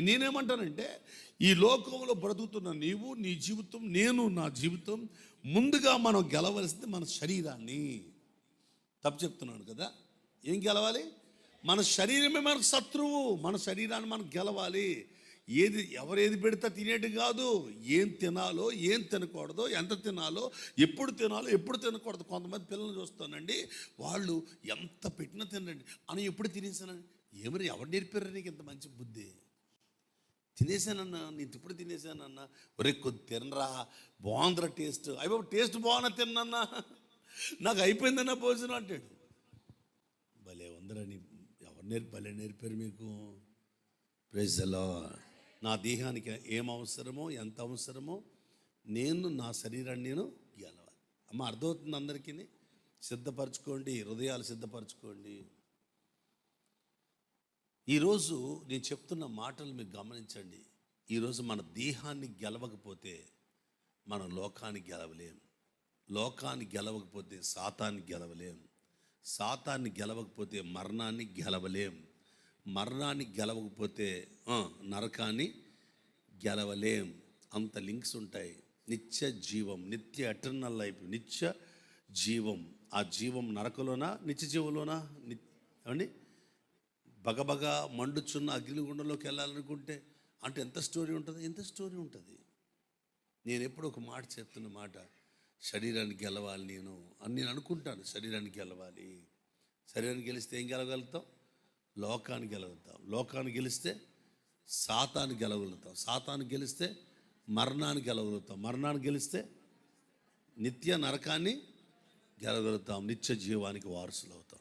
నేనేమంటానంటే ఈ లోకంలో బ్రతుకుతున్న నీవు నీ జీవితం నేను నా జీవితం ముందుగా మనం గెలవలసింది మన శరీరాన్ని. తప్పు చెప్తున్నాను కదా? ఏం గెలవాలి? మన శరీరమే మనకు శత్రువు. మన శరీరాన్ని మనం గెలవాలి. ఏది ఎవరేది పెడితే తినేటి కాదు. ఏం తినాలో ఏం తినకూడదో ఎంత తినాలో ఎప్పుడు తినాలో ఎప్పుడు తినకూడదు కొంతమంది పిల్లల్ని చూస్తానండి. వాళ్ళు ఎంత పెట్టినా తినండి అని ఎప్పుడు తినేసానండి ఏమరి ఎవరు నేర్పారు నీకు ఇంత మంచి బుద్ధి? తినేసానన్నా నేను ఇప్పుడు తినేసానన్నా ఒరే కొద్ది తినరా బాగుందిరా టేస్ట్. అయ్యో టేస్ట్ బాగున్నా తిన్నన్నా నాకు అయిపోయిందన్న భోజనం అంటాడు. భలే ఉందిరా నీ ఎవరు నేర్పి భలే నేర్పారు మీకు. ప్రైజ్లో నా దేహానికి ఏం అవసరమో ఎంత అవసరమో నేను నా శరీరాన్ని నేను గెలవాలి. అమ్మ అర్థమవుతుంది అందరికీ సిద్ధపరచుకోండి హృదయాలు సిద్ధపరచుకోండి. ఈరోజు నేను చెప్తున్న మాటలు మీరు గమనించండి. ఈరోజు మన దేహాన్ని గెలవకపోతే మనం లోకాన్ని గెలవలేం. లోకాన్ని గెలవకపోతే సాతాన్ని గెలవలేం. సాతాన్ని గెలవకపోతే మరణాన్ని గెలవలేం. మరణాన్ని గెలవకపోతే నరకాన్ని గెలవలేం. అంత లింక్స్ ఉంటాయి. నిత్య జీవం నిత్య ఎటర్నల్ లైఫ్ నిత్య జీవం. ఆ జీవం నరకలోనా నిత్య జీవంలోనా ని ఏమండి? బగబగ మండుచున్న అగ్నిగుండంలోకి వెళ్ళాలనుకుంటే అంటే ఎంత స్టోరీ ఉంటుంది? ఎంత స్టోరీ ఉంటుంది? నేను ఎప్పుడు ఒక మాట చెప్తున్న మాట శరీరాన్ని గెలవాలి నేను అని నేను అనుకుంటాను. శరీరాన్ని గెలవాలి. శరీరాన్ని గెలిస్తే ఏం గెలవగలుగుతాం లోకాన్ని గెలవగలుగుతాం లోకాన్ని గెలిస్తే సాతాన్ని గెలవగలుగుతాం సాతాన్ని గెలిస్తే మరణాన్ని గెలవగలుగుతాం మరణాన్ని గెలిస్తే నిత్య నరకాన్ని గెలగలుగుతాం. నిత్య జీవానికి వారసులు అవుతాం